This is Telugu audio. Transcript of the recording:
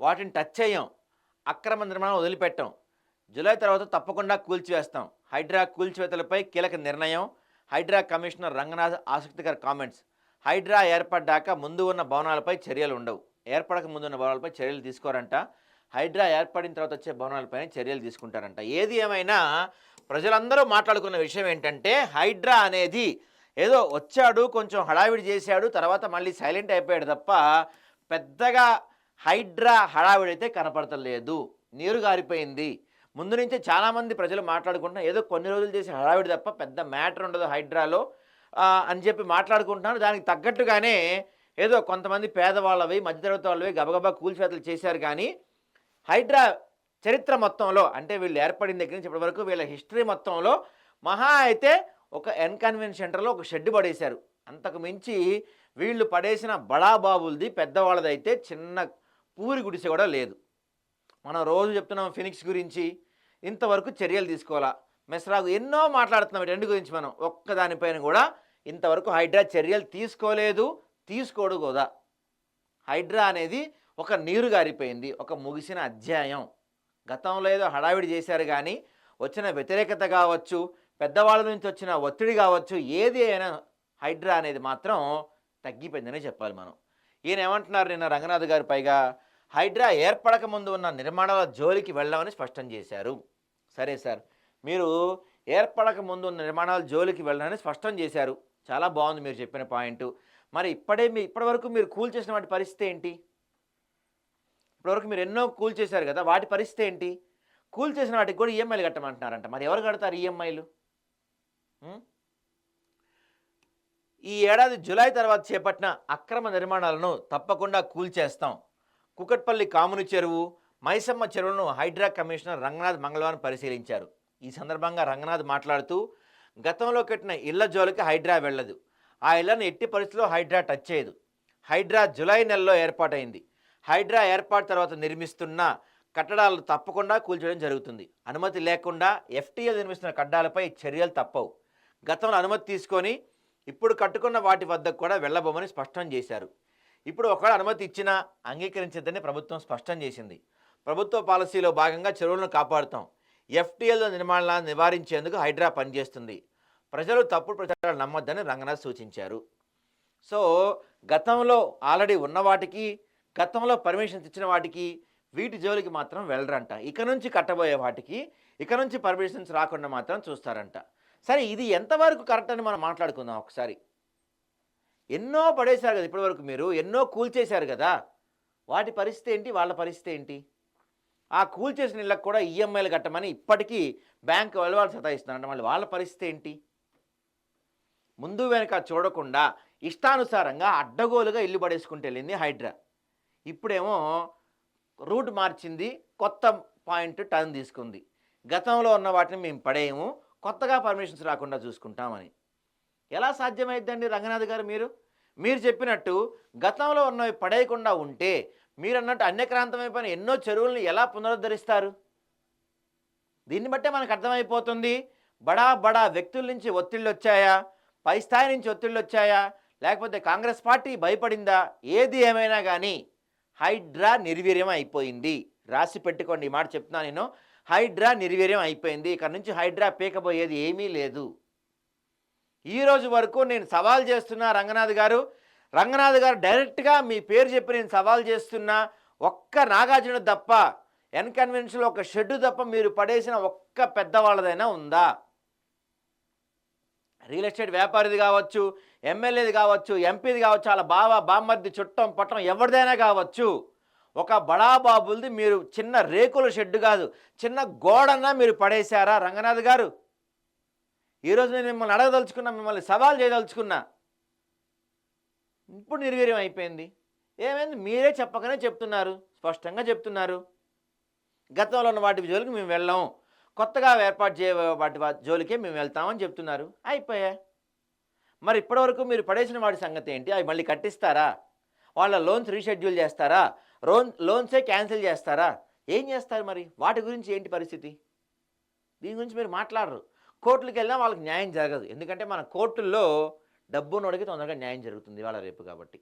వాటిని టచ్ చేయం. అక్రమ నిర్మాణం వదిలిపెట్టాం. జూలై తర్వాత తప్పకుండా కూల్చివేస్తాం. హైడ్రా కూల్చివేతలపై కీలక నిర్ణయం. హైడ్రా కమిషనర్ రంగనాథ్ ఆసక్తికర కామెంట్స్. హైడ్రా ఏర్పడ్డాక ముందు ఉన్న భవనాలపై చర్యలు ఉండవు. ఏర్పడక ముందు ఉన్న భవనాలపై చర్యలు తీసుకోరంట. హైడ్రా ఏర్పడిన తర్వాత వచ్చే భవనాలపైన చర్యలు తీసుకుంటారంట. ఏది ఏమైనా ప్రజలందరూ మాట్లాడుకున్న విషయం ఏంటంటే హైడ్రా అనేది ఏదో వచ్చాడు కొంచెం హడావిడి చేశాడు తర్వాత మళ్ళీ సైలెంట్ అయిపోయాడు తప్ప పెద్దగా హైడ్రా హడావిడి అయితే కనపడతలేదు. నీరు గారిపోయింది. ముందు నుంచే చాలామంది ప్రజలు మాట్లాడుకుంటున్నారు ఏదో కొన్ని రోజులు చేసే హడావిడి తప్ప పెద్ద మ్యాటర్ ఉండదు హైడ్రాలో. అని చెప్పి మాట్లాడుకుంటున్నారు. దానికి తగ్గట్టుగానే ఏదో కొంతమంది పేదవాళ్ళవి మధ్యతరగతి వాళ్ళవి గబగబా కూల్చేతలు చేశారు కానీ హైడ్రా చరిత్ర మొత్తంలో అంటే వీళ్ళు ఏర్పడిన దగ్గర నుంచి ఇప్పటి వరకు వీళ్ళ హిస్టరీ మొత్తంలో మహా అయితే ఒక ఎన్కన్వెన్స్ సెంటర్లో ఒక షెడ్ పడేశారు. అంతకు మించి వీళ్ళు పడేసిన బడాబాబులది పెద్దవాళ్ళదైతే చిన్న పూరి గుడిసె కూడా లేదు. మనం రోజు చెప్తున్నాం ఫినిక్స్ గురించి ఇంతవరకు చర్యలు తీసుకోవాలా? మెస్రాగు ఎన్నో మాట్లాడుతున్నాం రెండు గురించి మనం. ఒక్కదానిపైన కూడా ఇంతవరకు హైడ్రా చర్యలు తీసుకోలేదు తీసుకోడు కూడా హైడ్రా అనేది ఒక నీరు గారిపోయింది ఒక ముగిసిన అధ్యాయం. గతంలో ఏదో హడావిడి చేశారు కానీ వచ్చిన వ్యతిరేకత కావచ్చు పెద్దవాళ్ళ నుంచి వచ్చిన ఒత్తిడి కావచ్చు ఏది అయినా హైడ్రా అనేది మాత్రం తగ్గిపోయిందనే చెప్పాలి మనం. ఈయన ఏమంటున్నారు నిన్న రంగనాథ్ గారు? పైగా హైడ్రా ఏర్పడక ముందు ఉన్న నిర్మాణాల జోలికి వెళ్ళమని స్పష్టం చేశారు. సరే సార్ మీరు ఏర్పడక ముందు ఉన్న నిర్మాణాల జోలికి వెళ్ళాలని స్పష్టం చేశారు. చాలా బాగుంది మీరు చెప్పిన పాయింట్. మరి ఇప్పుడే మీ ఇప్పటివరకు మీరు కూల్ చేసిన వాటి పరిస్థితి ఏంటి? ఇప్పటివరకు మీరు ఎన్నో కూల్ చేశారు కదా వాటి పరిస్థితి ఏంటి? కూల్ చేసిన వాటికి కూడా ఈఎంఐలు కట్టమంటున్నారంట. మరి ఎవరు కడతారు ఈఎంఐలు? ఈ ఏడాది జూలై తర్వాత చేపట్టిన అక్రమ నిర్మాణాలను తప్పకుండా కూల్చేస్తాం. కుకట్పల్లి కాముని చెరువు మైసమ్మ చెరువులను హైడ్రా కమిషనర్ రంగనాథ్ మంగళవారం పరిశీలించారు. ఈ సందర్భంగా రంగనాథ్ మాట్లాడుతూ గతంలో కట్టిన ఇళ్ళ జోలికి హైడ్రా వెళ్ళదు. ఆ ఇళ్ళను ఎట్టి పరిస్థితిలో హైడ్రా టచ్ చేయదు. హైడ్రా జులై నెలలో ఏర్పాటైంది. హైడ్రా ఏర్పాటు తర్వాత నిర్మిస్తున్న కట్టడాలు తప్పకుండా కూల్చడం జరుగుతుంది. అనుమతి లేకుండా ఎఫ్టీఎల్ నిర్మిస్తున్న కట్టడాలపై చర్యలు తప్పవు. గతంలో అనుమతి తీసుకొని ఇప్పుడు కట్టుకున్న వాటి వద్దకు కూడా వెళ్ళబోమని స్పష్టం చేశారు. ఇప్పుడు ఒకవేళ అనుమతి ఇచ్చినా అంగీకరించద్దని ప్రభుత్వం స్పష్టం చేసింది. ప్రభుత్వ పాలసీలో భాగంగా చెరువులను కాపాడుతాం. ఎఫ్టీఎల్ నిర్మాణాలను నివారించేందుకు హైడ్రా పనిచేస్తుంది. ప్రజలు తప్పుడు ప్రచారాలు నమ్మొద్దని రంగనాథ్ సూచించారు. సో గతంలో ఆల్రెడీ ఉన్న వాటికి గతంలో పర్మిషన్స్ ఇచ్చిన వాటికి వీటి జోలికి మాత్రం వెళ్ళరంట. ఇక నుంచి కట్టబోయే వాటికి ఇక నుంచి పర్మిషన్స్ రాకుండా మాత్రం చూస్తారంట. సరే ఇది ఎంతవరకు కరెక్ట్ అని మనం మాట్లాడుకుందాం ఒకసారి. ఎన్నో పడేశారు కదా ఇప్పటివరకు మీరు ఎన్నో కూల్చేశారు కదా. వాటి పరిస్థితి ఏంటి? వాళ్ళ పరిస్థితి ఏంటి? ఆ కూల్చేసిన ఇళ్ళకి కూడా ఈఎంఐలు కట్టమని ఇప్పటికీ బ్యాంక్ వాళ్ళు వాళ్ళు సతాయిస్తున్నారంట. మళ్ళీ వాళ్ళ పరిస్థితి ఏంటి? ముందు వెనక చూడకుండా ఇష్టానుసారంగా అడ్డగోలుగా ఇల్లు పడేసుకుంటూ వెళ్ళింది హైడ్రా. ఇప్పుడేమో రూట్ మార్చింది కొత్త పాయింట్ టర్న్ తీసుకుంది. గతంలో ఉన్న వాటిని మేము పడేయము కొత్తగా పర్మిషన్స్ రాకుండా చూసుకుంటామని. ఎలా సాధ్యమైద్దండి రంగనాథ్ గారు మీరు? మీరు చెప్పినట్టు గతంలో ఉన్నవి పడేయకుండా ఉంటే మీరు అన్నట్టు అన్యక్రాంతమైపోయిన ఎన్నో చెరువులను ఎలా పునరుద్ధరిస్తారు? దీన్ని బట్టే మనకు అర్థమైపోతుంది. బడా బడా వ్యక్తుల నుంచి ఒత్తిళ్ళు వచ్చాయా? పై స్థాయి నుంచి ఒత్తిళ్ళు వచ్చాయా? లేకపోతే కాంగ్రెస్ పార్టీ భయపడిందా? ఏది ఏమైనా కానీ హైడ్రా నిర్వీర్యం అయిపోయింది. రాసి పెట్టుకోండి ఈ మాట చెప్తున్నాను నేను. హైడ్రా నిర్వీర్యం అయిపోయింది. ఇక్కడ నుంచి హైడ్రా పీకబోయేది ఏమీ లేదు. ఈ రోజు వరకు నేను సవాల్ చేస్తున్నా రంగనాథ్ గారు. రంగనాథ్ గారు డైరెక్ట్గా మీ పేరు చెప్పి నేను సవాల్ చేస్తున్నా. ఒక్క నాగార్జున తప్ప ఎన్కన్వెన్షన్లో ఒక షెడ్డు తప్ప మీరు పడేసిన ఒక్క పెద్దవాళ్ళదైనా ఉందా? రియల్ ఎస్టేట్ వ్యాపారిది కావచ్చు ఎమ్మెల్యేది కావచ్చు ఎంపీది కావచ్చు వాళ్ళ బావ బామ్మర్ది చుట్టం పట్టం ఎవరిదైనా కావచ్చు. ఒక బడాబాబులది మీరు చిన్న రేకుల షెడ్ కాదు చిన్న గోడన్నా మీరు పడేశారా? రంగనాథ్ గారు ఈరోజు నేను మిమ్మల్ని అడగదలుచుకున్నా మిమ్మల్ని సవాల్ చేయదలుచుకున్నా. ఇప్పుడు నిర్వీర్యం అయిపోయింది. ఏమైంది? మీరే చెప్పకనే చెప్తున్నారు స్పష్టంగా చెప్తున్నారు. గతంలో ఉన్న వాటి జోలికి మేము వెళ్ళాం. కొత్తగా ఏర్పాటు చేయ వాటి జోలికే మేము వెళ్తామని చెప్తున్నారు. అయిపోయా? మరి ఇప్పటివరకు మీరు పడేసిన వాటి సంగతి ఏంటి? అవి మళ్ళీ కట్టిస్తారా? వాళ్ళ లోన్స్ రీషెడ్యూల్ చేస్తారా? లోన్ లోన్సే క్యాన్సిల్ చేస్తారా? ఏం చేస్తారు మరి? వాటి గురించి ఏంటి పరిస్థితి? దీని గురించి మీరు మాట్లాడరు. కోర్టులకు వెళ్ళినా వాళ్ళకి న్యాయం జరగదు. ఎందుకంటే మన కోర్టుల్లో డబ్బు తొందరగా న్యాయం జరుగుతుంది వాళ్ళ రేపు కాబట్టి.